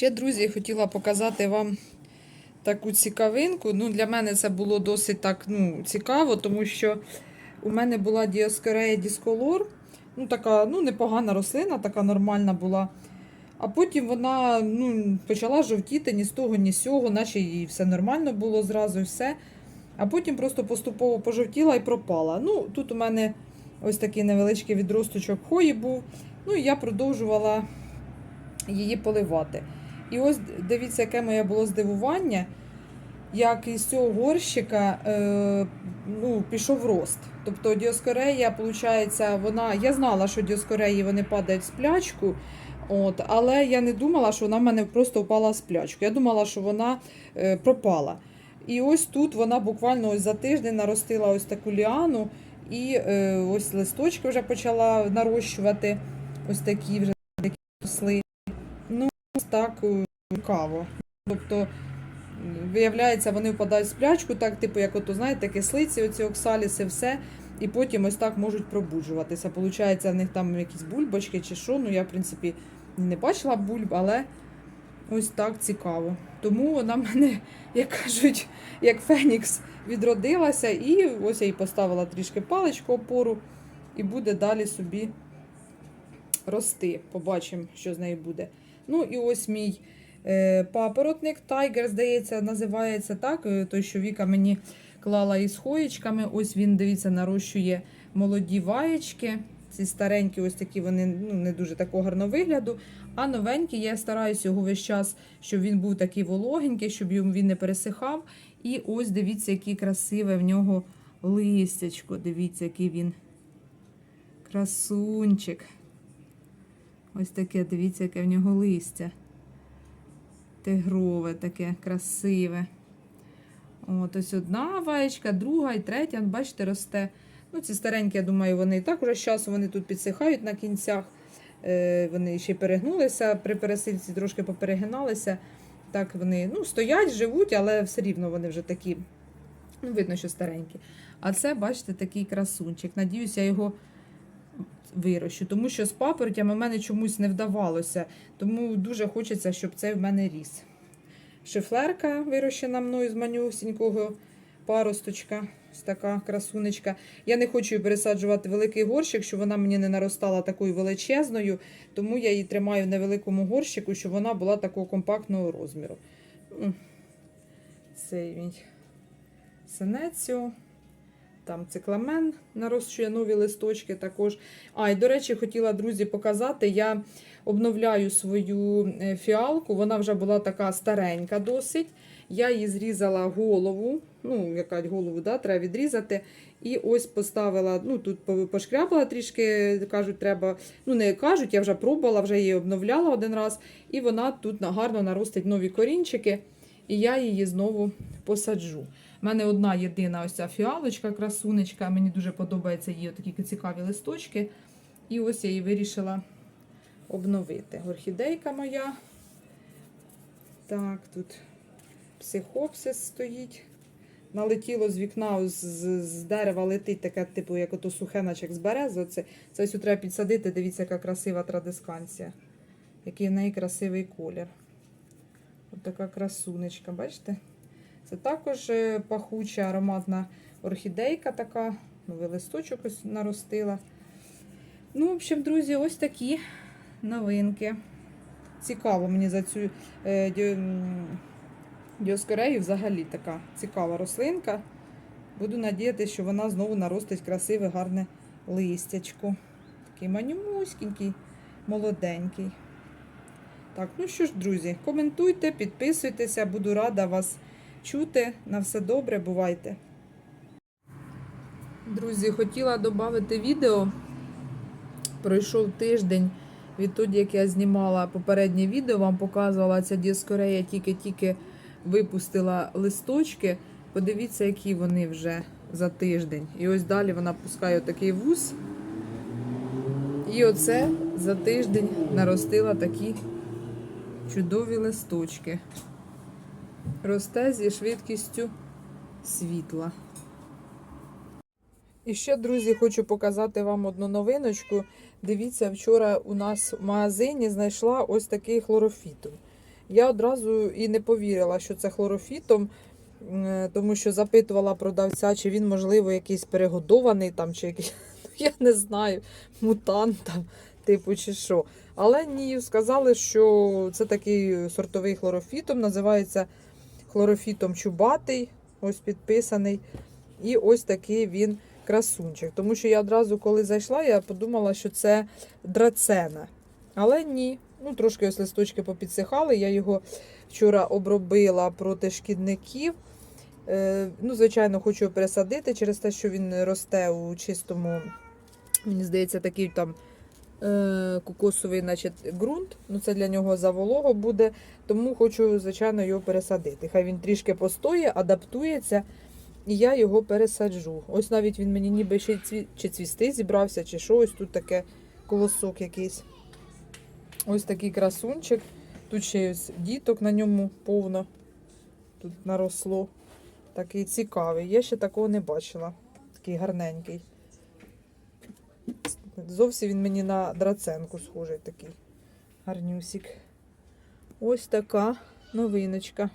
Ще, друзі, хотіла показати вам таку цікавинку. Ну, для мене це було досить так ну, цікаво, тому що у мене була діоскорея дісколор. Ну, така ну, непогана рослина, така нормальна була. А потім вона ну, почала жовтіти ні з того, ні з сього, наче і все нормально було зразу і все. А потім просто поступово пожовтіла і пропала. Ну, тут у мене ось такий невеличкий відросточок хої був. Ну і я продовжувала її поливати. І ось дивіться, яке моє було здивування, як із цього горщика е, ну, пішов рост. Тобто діоскорея, виходить, вона. Я знала, що діоскореї вони падають в сплячку, от, але я не думала, що вона в мене просто впала в сплячку. Я думала, що вона е, пропала. І ось тут вона буквально ось за тиждень наростила ось таку ліану, і е, ось листочки вже почала нарощувати. Ось такі вже такі росли. Так е, цікаво. Тобто, виявляється, вони впадають в сплячку, так, типу, як ото, знаєте, кислиці, оці оксаліси, все. І потім ось так можуть пробуджуватися. Получається, в них там якісь бульбочки чи що. Ну, я, в принципі, не бачила бульб, але ось так цікаво. Тому вона мене, як кажуть, як Фенікс відродилася, і ось я їй поставила трішки паличку опору, і буде далі собі рости. Побачимо, що з нею буде. Ну і ось мій е, папоротник Тайгер, здається, називається так. е, Той, що Віка мені клала із хоєчками. Ось він, дивіться, нарощує молоді ваєчки. Ці старенькі, ось такі вони ну, не дуже такого гарного вигляду. А новенькі, я стараюся його весь час, щоб він був такий вологенький, щоб він не пересихав. І ось дивіться, який красиве в нього листячко. Дивіться, який він красунчик. Ось таке, дивіться, яке в нього листя. Тигрове таке, красиве. От ось одна ваєчка, друга і третя, бачите, росте. Ну, ці старенькі, я думаю, вони і так уже з часу вони тут підсихають на кінцях. Е, вони ще перегнулися при пересильці, трошки поперегиналися. Так вони ну, стоять, живуть, але все рівно вони вже такі. Ну, видно, що старенькі. А це, бачите, такий красунчик. Надіюсь, я його вирощу, тому що з папоротями в мене чомусь не вдавалося. Тому дуже хочеться, щоб це в мене ріс. Шифлерка вирощена мною з манюсінького паросточка. Ось така красунечка. Я не хочу її пересаджувати великий горщик, щоб вона мені не наростала такою величезною, тому я її тримаю в невеликому горщику, щоб вона була такого компактного розміру. Цей він синецю. Там цикламен нарощує нові листочки також. А, і до речі, хотіла, друзі, показати. Я обновляю свою е, фіалку. Вона вже була така старенька досить. Я її зрізала голову. Ну, якась голову да, треба відрізати. І ось поставила, ну тут по- пошкрябала трішки, кажуть, треба. Ну, не кажуть, я вже пробувала, вже її обновляла один раз. І вона тут гарно наростить нові корінчики. І я її знову посаджу. У мене одна єдина ось ця фіалочка, красунечка. Мені дуже подобаються її такі цікаві листочки. І ось я її вирішила обновити. Орхідейка моя. Так, тут психопсис стоїть. Налетіло з вікна, з, з, з дерева летить таке, типу, як ото сухе, наче як з берези. Оце, це ось треба підсадити. Дивіться, яка красива традисканція. Який в неї красивий колір. Ось така красунечка, бачите? Це також е, пахуча ароматна орхідейка така. Новий листочок ось наростила. Ну, в общем, друзі, ось такі новинки. Цікаво мені за цю е, діо, діоскорею взагалі така цікава рослинка. Буду надіятися, що вона знову наростить красиве, гарне листячко. Такий манюмуськенький, молоденький. Так, ну що ж, друзі, коментуйте, підписуйтеся, буду рада вас чути. На все добре, бувайте. Друзі, хотіла додати відео. Пройшов тиждень відтоді, як я знімала попереднє відео, вам показувала ця діаскорея, тільки-тільки випустила листочки. Подивіться, які вони вже за тиждень. І ось далі вона пускає такий вуз. І оце за тиждень наростила такі чудові листочки. Росте зі швидкістю світла. І ще, друзі, хочу показати вам одну новиночку. Дивіться, вчора у нас в магазині знайшла ось такий хлорофітум. Я одразу і не повірила, що це хлорофітом, тому що запитувала продавця, чи він, можливо, якийсь перегодований там, чи якийсь, ну, я не знаю, мутант там, типу, чи що. Але ні, сказали, що це такий сортовий хлорофітом, називається хлорофітом чубатий, ось підписаний. І ось такий він красунчик. Тому що я одразу, коли зайшла, я подумала, що це драцена. Але ні. Ну, трошки ось листочки попідсихали. Я його вчора обробила проти шкідників. Е, ну, звичайно, хочу пересадити через те, що він росте у чистому, мені здається, такий там кокосовий значить, ґрунт. Ну, це для нього заволого буде. Тому хочу, звичайно, його пересадити. Хай він трішки постоє, адаптується, і я його пересаджу. Ось навіть він мені ніби ще цві... чи цвісти зібрався, чи що, ось тут таке колосок якийсь. Ось такий красунчик. Тут ще ось діток на ньому повно. Тут наросло. Такий цікавий. Я ще такого не бачила. Такий гарненький. Зовсім він мені на драценку схожий такий. Гарнюсік. Ось така новиночка.